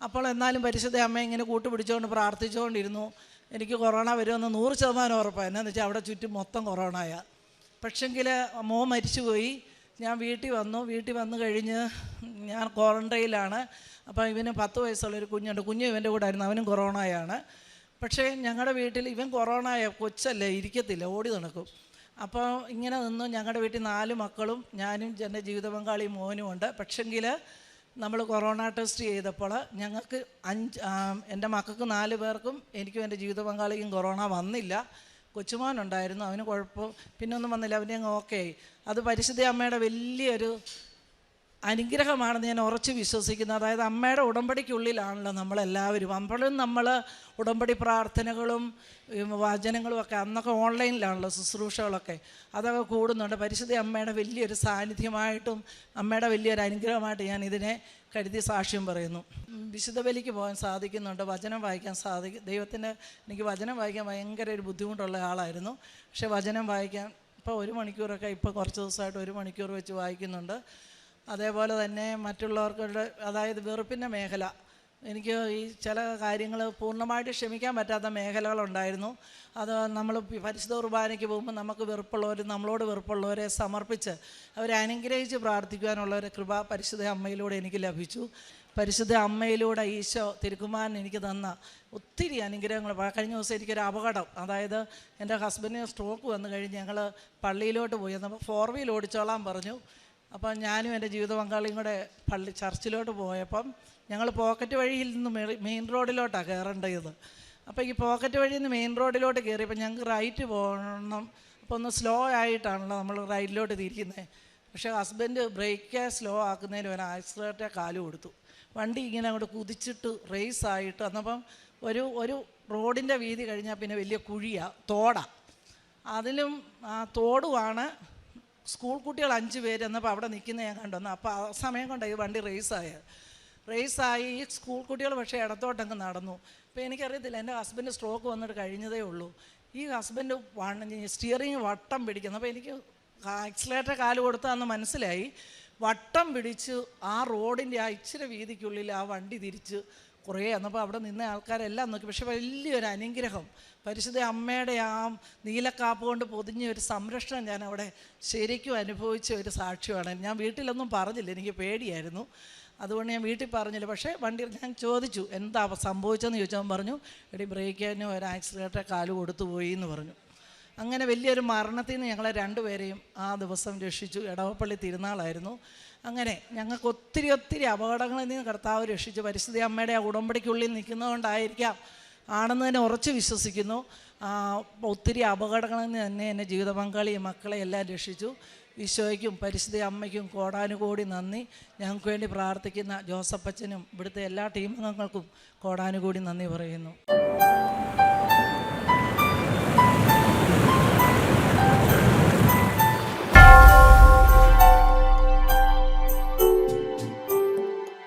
അപ്പോൾ എന്നാലും പരിശുദ്ധ അമ്മ ഇങ്ങനെ കൂട്ടുപിടിച്ചുകൊണ്ട് പ്രാർത്ഥിച്ചുകൊണ്ടിരുന്നു. എനിക്ക് കൊറോണ വരുമെന്ന് നൂറ് ശതമാനം ഉറപ്പാണ്. എന്നാന്ന് വെച്ചാൽ അവിടെ ചുറ്റും മൊത്തം കൊറോണയാ. പക്ഷെങ്കിൽ മോ മരിച്ചുപോയി. ഞാൻ വീട്ടിൽ വന്നു. വീട്ടിൽ വന്നു കഴിഞ്ഞ് ഞാൻ ക്വാറന്റൈനിലാണ്. അപ്പോൾ ഇവന് പത്ത് വയസ്സുള്ളൊരു കുഞ്ഞുണ്ട്. കുഞ്ഞ് ഇവന്റെ കൂടെ ആയിരുന്നു. അവനും കൊറോണയാണ്. പക്ഷേ ഞങ്ങളുടെ വീട്ടിൽ ഇവൻ കൊറോണ കൊച്ചല്ലേ ഇരിക്കത്തില്ല ഓടി നടക്കും. അപ്പോൾ ഇങ്ങനെ നിന്നു ഞങ്ങളുടെ വീട്ടിൽ നാല് മക്കളും ഞാനും എന്റെ ജീവിത പങ്കാളി മോനും ഉണ്ട്. പക്ഷെങ്കിൽ നമ്മൾ കൊറോണ ടെസ്റ്റ് ചെയ്തപ്പോൾ ഞങ്ങൾക്ക് അഞ്ച് എന്റെ മക്കൾക്ക് നാല് പേർക്കും എനിക്കും എന്റെ ജീവിത പങ്കാളിക്കും കൊറോണ വന്നില്ല. കൊച്ചുമോനുണ്ടായിരുന്നു അവന് കുഴപ്പം പിന്നെ ഒന്നും വന്നില്ല അവനെ അങ്ങ് ഓക്കെ ആയി. അത് പരിശുദ്ധ അമ്മയുടെ വലിയൊരു അനുഗ്രഹമാണെന്ന് ഞാൻ ഉറച്ച് വിശ്വസിക്കുന്നത് അതായത് അമ്മയുടെ ഉടമ്പടിക്കുള്ളിലാണല്ലോ നമ്മളെല്ലാവരും. അപ്പോഴും നമ്മൾ ഉടമ്പടി പ്രാർത്ഥനകളും വചനങ്ങളും ഒക്കെ അന്നൊക്കെ ഓൺലൈനിലാണല്ലോ ശുശ്രൂഷകളൊക്കെ. അതൊക്കെ കൂടുന്നുണ്ട്. പരിശുദ്ധ അമ്മയുടെ വലിയൊരു സാന്നിധ്യമായിട്ടും അമ്മയുടെ വലിയൊരു അനുഗ്രഹമായിട്ട് ഞാൻ ഇതിനെ കരുതി സാക്ഷ്യം പറയുന്നു. വിശുദ്ധ ബലിക്ക് പോകാൻ സാധിക്കുന്നുണ്ട്. വചനം വായിക്കാൻ സാധിക്കും ദൈവത്തിന് എനിക്ക് വചനം വായിക്കാൻ ഭയങ്കര ഒരു ബുദ്ധിമുട്ടുള്ള ആളായിരുന്നു. പക്ഷേ വചനം വായിക്കാൻ ഇപ്പോൾ ഒരു മണിക്കൂറൊക്കെ ഇപ്പോൾ കുറച്ച് ദിവസമായിട്ട് ഒരു മണിക്കൂർ വെച്ച് വായിക്കുന്നുണ്ട്. അതേപോലെ തന്നെ മറ്റുള്ളവർക്കുള്ള അതായത് വെറുപ്പിന്റെ മേഖല. എനിക്ക് ഈ ചില കാര്യങ്ങൾ പൂർണമായിട്ട് ക്ഷമിക്കാൻ പറ്റാത്ത മേഖലകളുണ്ടായിരുന്നു. അത് നമ്മൾ പരിശുദ്ധ കുർബാനയ്ക്ക് പോകുമ്പോൾ നമുക്ക് വെറുപ്പുള്ളവർ നമ്മളോട് വെറുപ്പുള്ളവരെ സമർപ്പിച്ച് അവരെ അനുഗ്രഹിച്ച് പ്രാർത്ഥിക്കുവാനുള്ള ഒരു കൃപ പരിശുദ്ധ അമ്മയിലൂടെ എനിക്ക് ലഭിച്ചു. പരിശുദ്ധ അമ്മയിലൂടെ ഈശോ തിരുക്കുമാരൻ എനിക്ക് തന്ന ഒത്തിരി അനുഗ്രഹങ്ങൾ. കഴിഞ്ഞ ദിവസം എനിക്കൊരു അപകടം. അതായത് എന്റെ ഹസ്ബൻഡിന് സ്ട്രോക്ക് വന്നു കഴിഞ്ഞ് ഞങ്ങൾ പള്ളിയിലോട്ട് പോയി. എന്നപ്പോൾ ഫോർ വീൽ ഓടിച്ചോളാൻ പറഞ്ഞു. അപ്പം ഞാനും എന്റെ ജീവിത പങ്കാളിയും കൂടെ പള്ളി ചർച്ചിലോട്ട് പോയപ്പം ഞങ്ങൾ പോക്കറ്റ് വഴിയിൽ നിന്ന് മെയിൻ റോഡിലോട്ടാണ് കയറേണ്ടത്. അപ്പോൾ ഈ പോക്കറ്റ് വഴിയിൽ നിന്ന് മെയിൻ റോഡിലോട്ട് കയറിയപ്പോൾ ഞങ്ങൾക്ക് റൈറ്റ് പോകണം. അപ്പോൾ ഒന്ന് സ്ലോ ആയിട്ടാണല്ലോ നമ്മൾ റൈറ്റിലോട്ട് തിരിക്കുന്നത് പക്ഷേ ഹസ്ബൻഡ് ബ്രേക്ക് സ്ലോ ആക്കുന്നതിന് ഒരു ആക്സിലേറ്റർ കാലു കൊടുത്തു. വണ്ടി ഇങ്ങനെ അങ്ങോട്ട് കുതിച്ചിട്ട് റേസ് ആയിട്ട് അന്നപ്പം ഒരു ഒരു റോഡിന്റെ വീതി കഴിഞ്ഞാൽ പിന്നെ വലിയ കുഴിയാണ് തോടാണ് അതിലും ആ തോടുമാണ് സ്കൂൾ കുട്ടികൾ അഞ്ച് പേര് എന്നപ്പോൾ അവിടെ നിൽക്കുന്ന ഞാൻ കണ്ടുവന്നു അപ്പോൾ ആ സമയം കൊണ്ട് ഈ വണ്ടി റേസായത് റേസായി ഈ സ്കൂൾ കുട്ടികൾ പക്ഷേ ഇടത്തോട്ടങ്ങ് നടന്നു. അപ്പോൾ എനിക്കറിയത്തില്ല എന്റെ ഹസ്ബൻഡ് സ്ട്രോക്ക് വന്നിട്ട് കഴിഞ്ഞതേ ഉള്ളൂ. ഈ ഹസ്ബൻഡ് സ്റ്റിയറിങ് വട്ടം പിടിക്കുന്നു. അപ്പോൾ എനിക്ക് ആക്സിലേറ്റർ കാൽ കൊടുത്താന്ന് മനസ്സിലായി. വട്ടം പിടിച്ച് ആ റോഡിന്റെ ആ ഇച്ചിരി വീതിക്കുള്ളിൽ ആ വണ്ടി തിരിച്ച് കുറേ എന്നപ്പോൾ അവിടെ നിന്ന ആൾക്കാരെല്ലാം നോക്കി. പക്ഷെ വലിയൊരു അനുഗ്രഹം. പരിശുദ്ധ അമ്മയുടെ ആ നീലക്കാപ്പ് കൊണ്ട് പൊതിഞ്ഞ ഒരു സംരക്ഷണം ഞാൻ അവിടെ ശരിക്കും അനുഭവിച്ച ഒരു സാക്ഷ്യമാണ്. ഞാൻ വീട്ടിലൊന്നും പറഞ്ഞില്ല. എനിക്ക് പേടിയായിരുന്നു. അതുകൊണ്ട് ഞാൻ വീട്ടിൽ പറഞ്ഞില്ല. പക്ഷേ വണ്ടി ഞാൻ ചോദിച്ചു എന്താ സംഭവിച്ചതെന്ന്? ചോദിച്ചാൽ പറഞ്ഞു എടി ബ്രേക്കിന് ഒരു ആക്സിഡന്റ് കാൽ കൊടുത്തു പോയി എന്ന് പറഞ്ഞു. അങ്ങനെ വലിയൊരു മരണത്തിൽ നിന്ന് ഞങ്ങളെ രണ്ടുപേരെയും ആ ദിവസം രക്ഷിച്ചു. എടവപ്പള്ളി തിരുനാളായിരുന്നു. അങ്ങനെ ഞങ്ങൾക്ക് ഒത്തിരി ഒത്തിരി അപകടങ്ങളിൽ നിന്ന് കർത്താവ് രക്ഷിച്ചു. പരിസ്ഥിതി അമ്മയുടെ ആ ഉടമ്പടിക്കുള്ളിൽ നിൽക്കുന്നതുകൊണ്ടായിരിക്കാം ആണെന്ന് തന്നെ ഉറച്ചു വിശ്വസിക്കുന്നു. ഒത്തിരി അപകടങ്ങളിൽ നിന്ന് തന്നെ എന്റെ ജീവിത പങ്കാളിയും മക്കളെ എല്ലാം രക്ഷിച്ചു. ഈശോയ്ക്കും പരിസ്ഥിതി അമ്മയ്ക്കും കോടാനുകോടി നന്ദി. ഞങ്ങൾക്ക് വേണ്ടി പ്രാർത്ഥിക്കുന്ന ജോസഫച്ചനും ഇവിടുത്തെ എല്ലാ ടീം അംഗങ്ങൾക്കും കോടാനുകൂടി നന്ദി പറയുന്നു.